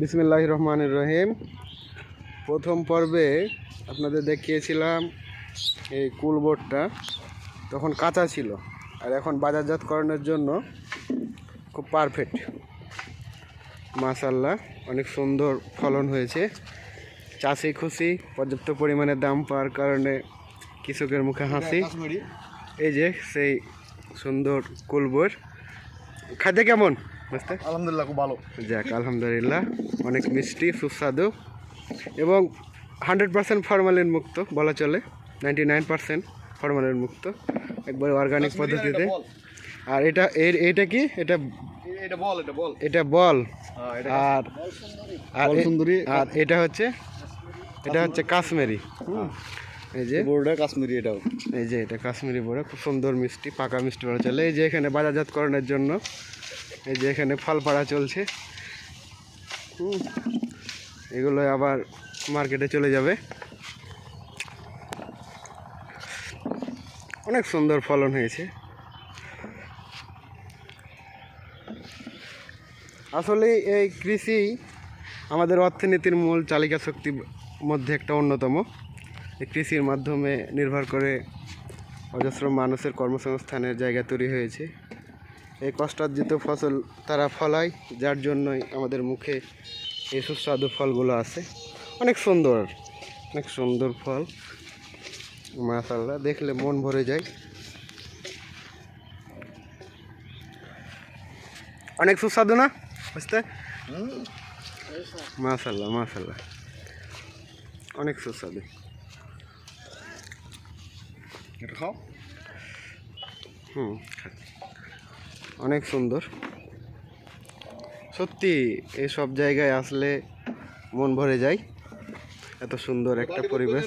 বিসমিল্লাহ রহমানুর রহিম। প্রথম পর্বে আপনাদের দেখিয়েছিলাম এই কুলবোর্ডটা তখন কাঁচা ছিল আর এখন বাজারজাতকরণের জন্য খুব পারফেক্ট মাশাল্লাহ অনেক সুন্দর ফলন হয়েছে। চাষি খুশি পর্যাপ্ত পরিমাণে দাম পাওয়ার কারণে কৃষকের মুখে হাসি। এই যে সেই সুন্দর কুলবোর্ড খাদ্য কেমন? বুঝতে? আলহামদুলিল্লাহ খুব ভালো। যাক আলহামদুলিল্লাহ অনেক মিষ্টি সুস্বাদু এবং হান্ড্রেড পার্সেন্ট ফরমালিন মুক্ত বলা চলে। নাইনটি নাইন পার্সেন্ট ফরমালিন মুক্ত একবার অর্গানিক পদ্ধতিতে। আর এটা এর এটা কি? এটা এটা বল এটা বল। এটা বল। হ্যাঁ এটা আর আর সুন্দরী। আর এটা হচ্ছে এটা হচ্ছে কাশ্মীরি। এই যে বোর্ডটা কাশ্মীরি এটাও। এই যে এটা কাশ্মীরি বড় খুব সুন্দর মিষ্টি পাকা মিষ্টি বলা চলে। এই যে এখানে বাজারজাতকরণের জন্য এই যে এখানে ফল পাড়া চলছে এগুলো আবার মার্কেটে চলে যাবে। অনেক সুন্দর ফলন হয়েছে। আসলে এই কৃষি আমাদের অর্থনীতির মূল চালিকা শক্তির মধ্যে একটা অন্যতম। এই কৃষির মাধ্যমে নির্ভর করে অজস্র মানুষের কর্মসংস্থানের জায়গা তৈরি হয়েছে। এই কষ্টার্জিত ফসল তারা ফলায়, যার জন্যই আমাদের মুখে এই সুস্বাদু ফলগুলো আছে। অনেক সুন্দর অনেক সুন্দর ফল। মাশাল্লাহ দেখলে মন ভরে যায়। অনেক সুস্বাদু না? বুঝতে? মাশাল্লাহ মাশাল্লাহ অনেক সুস্বাদু। খাও। হুম অনেক সুন্দর। সত্যি এই সব জায়গায় আসলে মন ভরে যায়। এত সুন্দর একটা পরিবেশ।